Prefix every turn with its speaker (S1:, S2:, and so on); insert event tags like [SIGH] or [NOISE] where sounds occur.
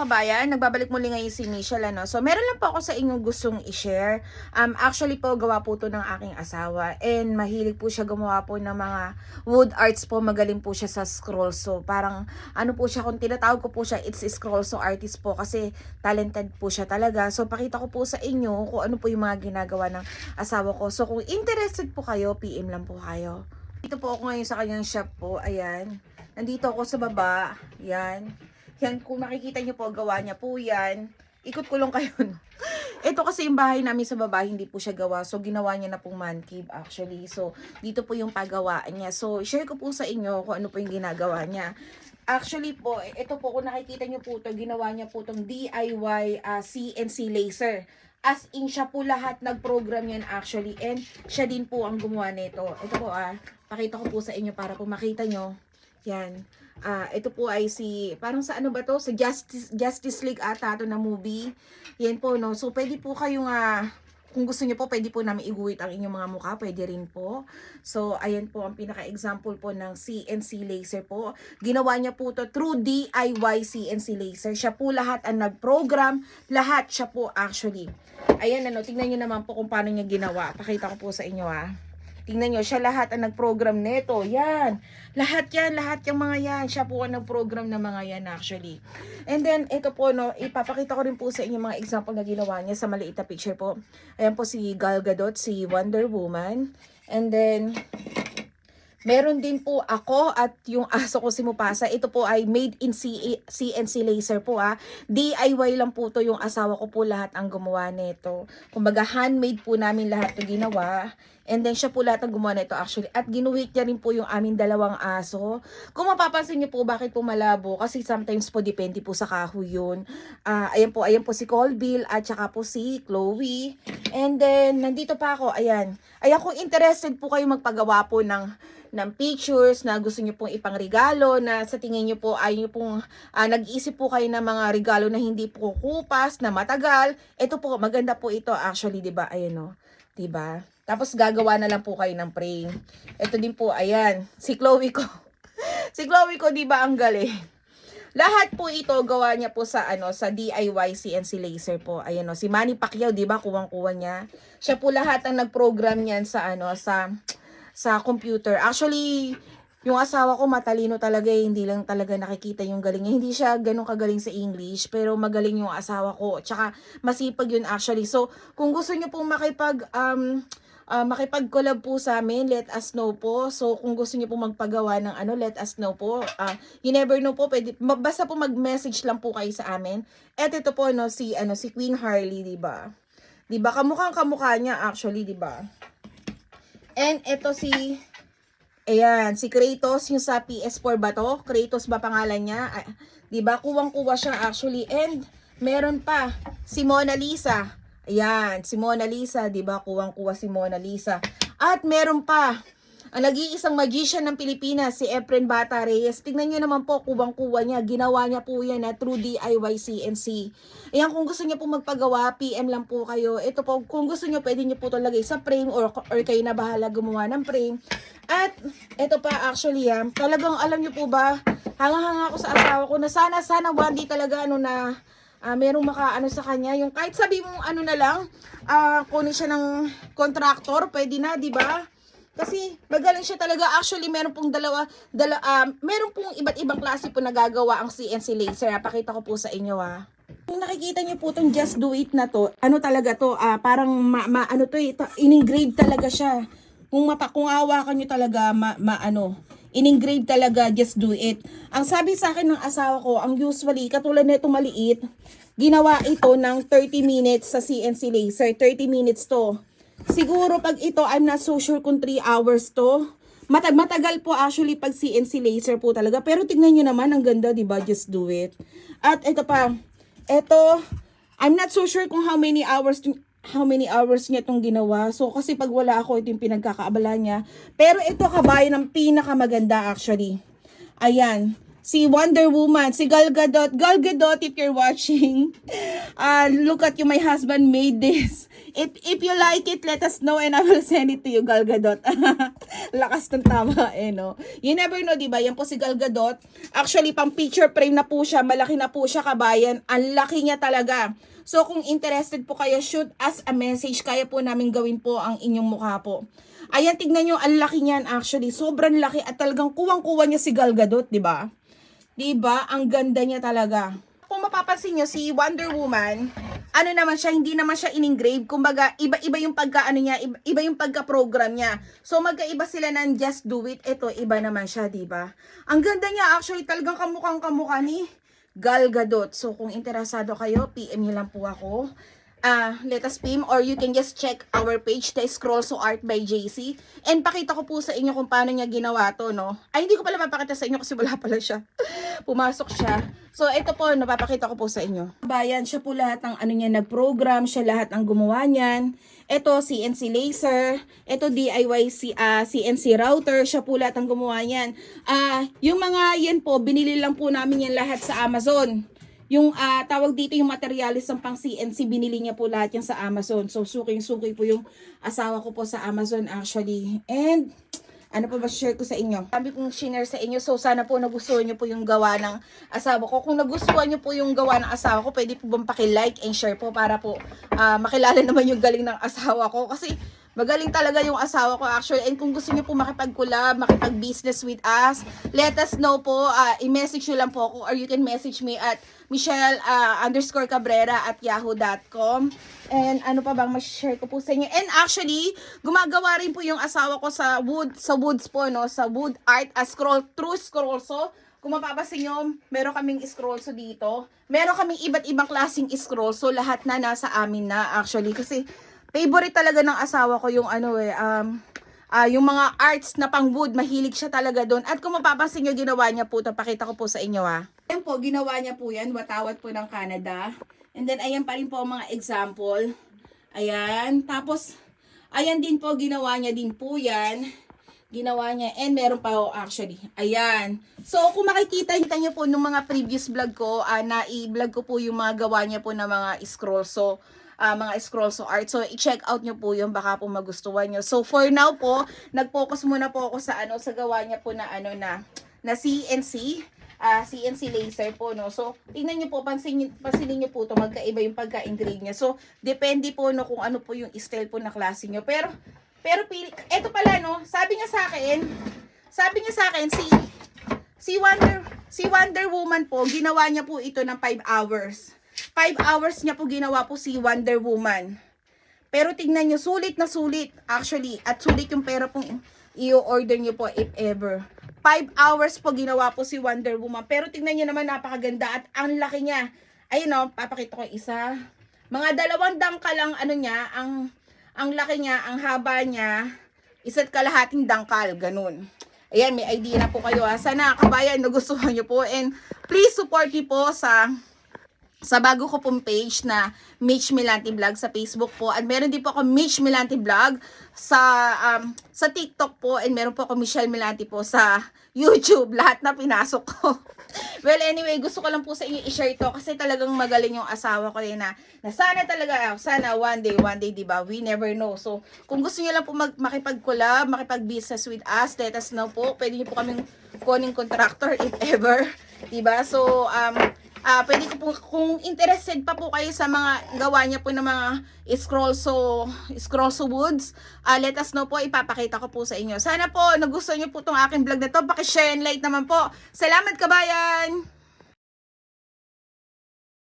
S1: kabayan, nagbabalik muli ngayon si Michelle ano. So meron lang po ako sa inyong gustong i-share. Um actually po gawa po to ng aking asawa and mahilig po siya gumawa po ng mga wood arts po, magaling po siya sa scroll. So parang ano po siya kung tinatawag ko po siya it's scroll so artist po kasi talented po siya talaga. So pakita ko po sa inyo kung ano po yung mga ginagawa ng asawa ko. So kung interested po kayo, PM lang po kayo. Dito po ako ngayon sa kanyang shop po. Ayan. Nandito ako sa baba. Yan. Yan, kung makikita nyo po, gawa niya po yan. Ikot ko lang kayo. [LAUGHS] Ito kasi yung bahay namin sa baba, hindi po siya gawa. So, ginawa niya na pong man cave actually. So, dito po yung paggawaan niya. So, share ko po sa inyo kung ano po yung ginagawa niya. Actually po, ito po, kung nakikita nyo po ito, ginawa niya po itong DIY ah, CNC laser. As in, siya po lahat nag-program yan actually. And siya din po ang gumawa nito. Ito po ah, pakita ko po sa inyo para po makita nyo. Yan. Ah, ito po ay si, parang sa ano ba to? Sa Justice, Justice League ata to na movie. Yan po, no? So, pwede po kayong, ah, kung gusto niyo po, pwede po namin iguhit ang inyong mga mukha. Pwede rin po. So, ayan po ang pinaka-example po ng CNC laser po. Ginawa niya po to through DIY CNC laser. Siya po lahat ang nag-program. Lahat siya po actually. Ayan, ano, tingnan niyo naman po kung paano niya ginawa. Pakita ko po sa inyo, ah. Tingnan nyo, siya lahat ang nag-program nito. Yan. Lahat yan, lahat yung mga yan. Siya po ang nag-program ng mga yan actually. And then, ito po, no, ipapakita ko rin po sa inyo mga example na ginawa niya sa maliit na picture po. Ayan po si Gal Gadot, si Wonder Woman. And then, Meron din po ako at yung aso ko si Mupasa. Ito po ay made in CNC laser po ah. DIY lang po to yung asawa ko po lahat ang gumawa nito. Kumbaga handmade po namin lahat to ginawa. And then siya po lahat ang gumawa nito actually. At ginuhit niya rin po yung aming dalawang aso. Kung mapapansin niyo po bakit po malabo kasi sometimes po depende po sa kahoy yun. Ah, ayan po, ayan po si Colville at saka po si Chloe. And then nandito pa ako, ayan. Ayan kung interested po kayo magpagawa po ng ng pictures na gusto niyo pong ipangregalo na sa tingin niyo po ay niyo pong ah, nag-iisip po kayo ng mga regalo na hindi po kupas, na matagal. Ito po, maganda po ito actually, 'di ba? Ayan oh. 'Di ba? Tapos gagawa na lang po kayo ng frame. Ito din po, ayan, si Chloe ko. [LAUGHS] si Chloe ko, 'di ba, ang galing. Lahat po ito gawa niya po sa ano sa DIY CNC laser po. Ayan o, si Manny Pacquiao, 'di ba, kuwang-kuwa niya. Siya po lahat ang nag-program niyan sa ano sa sa computer. Actually, yung asawa ko matalino talaga eh. Hindi lang talaga nakikita yung galing niya. Hindi siya ganun kagaling sa English, pero magaling yung asawa ko. Tsaka masipag yun actually. So, kung gusto niyo pong makipag um ah, makipag-collab po sa amin, let us know po. So, kung gusto niyo po magpagawa ng ano, let us know po. Ah, you never know po, pwede, basta po mag-message lang po kayo sa amin. At ito po, no, si, ano, si Queen Harley, di ba? Di ba? Kamukhang kamukha niya actually, di ba? And ito si, ayan, si Kratos, yung sa PS4 ba to? Kratos ba pangalan niya? Ah, di ba? Kuwang-kuwa siya actually. And meron pa, si Mona Lisa. Ayan, si Mona Lisa, di ba? Kuwang-kuwa si Mona Lisa. At meron pa, ang nag-iisang magician ng Pilipinas, si Efren Bata Reyes. Tingnan nyo naman po, kubang-kuwa niya. Ginawa niya po yan na through DIY CNC. Ayan, kung gusto niyo po magpagawa, PM lang po kayo. Ito po, kung gusto niyo, pwede niyo po ito lagay sa frame or, or kayo na bahala gumawa ng frame. At ito pa actually ha, talagang alam niyo po ba, hanga-hanga ako sa asawa ko na sana, sana one day talaga ano na, ah merong makaano sa kanya. Yung kahit sabi mo ano na lang, ah kunin siya ng contractor, pwede na, di ba? Kasi magaling siya talaga. Actually, meron pong dalawa, dala, ah, meron pong iba't ibang klase po nagagawa ang CNC laser. Pakita ko po sa inyo ha. Kung nakikita niyo po itong Just Do It na to, ano talaga to, ah, parang ma, ma- ano to, ito, in-engrave talaga siya. Kung mapa, kung hawakan niyo talaga, ma, ma ano, in-engrave talaga, just do it. Ang sabi sa akin ng asawa ko, ang usually, katulad na itong maliit, ginawa ito ng 30 minutes sa CNC laser. 30 minutes to. Siguro pag ito, I'm not so sure kung 3 hours to. Matag matagal po actually pag CNC laser po talaga. Pero tignan nyo naman, ang ganda, di ba? Just do it. At ito pa, ito, I'm not so sure kung how many hours how many hours niya itong ginawa. So, kasi pag wala ako, ito yung pinagkakaabala niya. Pero ito, kabayan, ang pinakamaganda actually. Ayan. si Wonder Woman, si Gal Gadot. Gal Gadot, if you're watching, [LAUGHS] uh, look at you, my husband made this. If, if you like it, let us know and I will send it to you, Gal Gadot. [LAUGHS] Lakas ng tama, eh, no? You never know, di ba? Yan po si Gal Gadot. Actually, pang picture frame na po siya. Malaki na po siya, kabayan. Ang laki niya talaga. So, kung interested po kayo, shoot us a message. Kaya po namin gawin po ang inyong mukha po. Ayan, tignan nyo, ang laki niyan actually. Sobrang laki at talagang kuwang-kuwa niya si Gal Gadot, di ba? Di ba? Ang ganda niya talaga. Kung mapapansin nyo, si Wonder Woman, ano naman siya, hindi naman siya in-engrave. Kumbaga, iba-iba yung pagka, ano niya, iba, yung pagka-program niya. So, magkaiba sila ng Just Do It. Ito, iba naman siya, di ba? Ang ganda niya, actually, talagang kamukhang kamukha ni Gal Gadot. So, kung interesado kayo, PM nyo lang po ako. Ah, let us PM or you can just check our page, The Scroll So Art by JC. And pakita ko po sa inyo kung paano niya ginawa to, no? Ay, hindi ko pala mapakita sa inyo kasi wala pala siya. [LAUGHS] Pumasok siya. So, ito po, napapakita ko po sa inyo. Bayan, siya po lahat ng ano niya, nag-program, siya lahat ang gumawa niyan. Ito, CNC laser. Ito, DIY si, ah, CNC router. Siya po lahat ang gumawa niyan. Ah, yung mga yan po, binili lang po namin yan lahat sa Amazon. Yung ah, tawag dito yung materialis ng pang CNC, binili niya po lahat yan sa Amazon. So, suking-suki po yung asawa ko po sa Amazon actually. And, ano pa ba share ko sa inyo? Sabi kong share sa inyo, so sana po nagustuhan niyo po yung gawa ng asawa ko. Kung nagustuhan niyo po yung gawa ng asawa ko, pwede po bang paki-like and share po para po ah, makilala [LAUGHS] naman yung galing ng asawa ko. Kasi magaling talaga yung asawa ko actually. And kung gusto niyo po makipag-collab, makipag-business with us, let us know po. ah, i-message nyo lang po ako or you can message me at Michelle ah, underscore Cabrera at yahoo.com. And ano pa bang ma-share ko po sa inyo? And actually, gumagawa rin po yung asawa ko sa wood, sa woods po, no? Sa wood art, a scroll, true scrollso. Kung mapapansin nyo, meron kaming scrollso dito. Meron kaming iba't ibang klaseng scrollso. Lahat na nasa amin na actually. Kasi favorite talaga ng asawa ko yung ano eh, um, ah yung mga arts na pang wood, mahilig siya talaga doon. At kung mapapansin nyo, ginawa niya po ito. Pakita ko po sa inyo ah. Ayan po, ginawa niya po yan. Watawat po ng Canada. And then, ayan pa rin po mga example. Ayan. Tapos, ayan din po, ginawa niya din po yan. Ginawa niya. And meron pa ho actually. Ayan. So, kung makikita niyo po nung mga previous vlog ko, ah, na i-vlog ko po yung mga gawa niya po ng mga scroll. So, ah, mga scroll so art. So, i-check out nyo po yung baka po magustuhan nyo. So, for now po, nag-focus muna po ako sa ano, sa gawa niya po na ano na, na CNC ah CNC laser po, no? So, tingnan niyo po, pansinin, pansinin niyo po to magkaiba yung pagka-engrave niya. So, depende po, no, kung ano po yung style po na klase niyo. Pero, pero, eto pala, no, sabi niya sa akin, sabi niya sa akin, si, si Wonder, si Wonder Woman po, ginawa niya po ito ng 5 hours. 5 hours niya po ginawa po si Wonder Woman. Pero tingnan nyo, sulit na sulit actually. At sulit yung pera pong i-order nyo po if ever. 5 hours po ginawa po si Wonder Woman. Pero tingnan nyo naman napakaganda at ang laki niya. Ayun o, papakita ko isa. Mga dalawang dangka lang ano niya, ang ang laki niya, ang haba niya, isa't kalahating dangkal, ganun. Ayan, may idea na po kayo ha. Sana kabayan, nagustuhan nyo po. And please support me po sa sa bago ko pong page na Mitch Milante Vlog sa Facebook po. At meron din po ako Mitch Milante Vlog sa um, sa TikTok po. And meron po ako Michelle Milante po sa YouTube. [LAUGHS] Lahat na pinasok ko. [LAUGHS] well, anyway, gusto ko lang po sa inyo i-share ito kasi talagang magaling yung asawa ko yun na, na sana talaga, sana one day, one day, di ba? We never know. So, kung gusto niyo lang po mag, makipag-collab, makipag-business with us, let us know po. Pwede niyo po kaming kuning contractor if ever. Diba? So, um, Ah, pwede ko po, kung interested pa po kayo sa mga gawa niya po ng mga scroll so, scroll so woods, ah, let us know po, ipapakita ko po sa inyo. Sana po, nagustuhan niyo po itong aking vlog na to. Pakishare and like naman po. Salamat kabayan!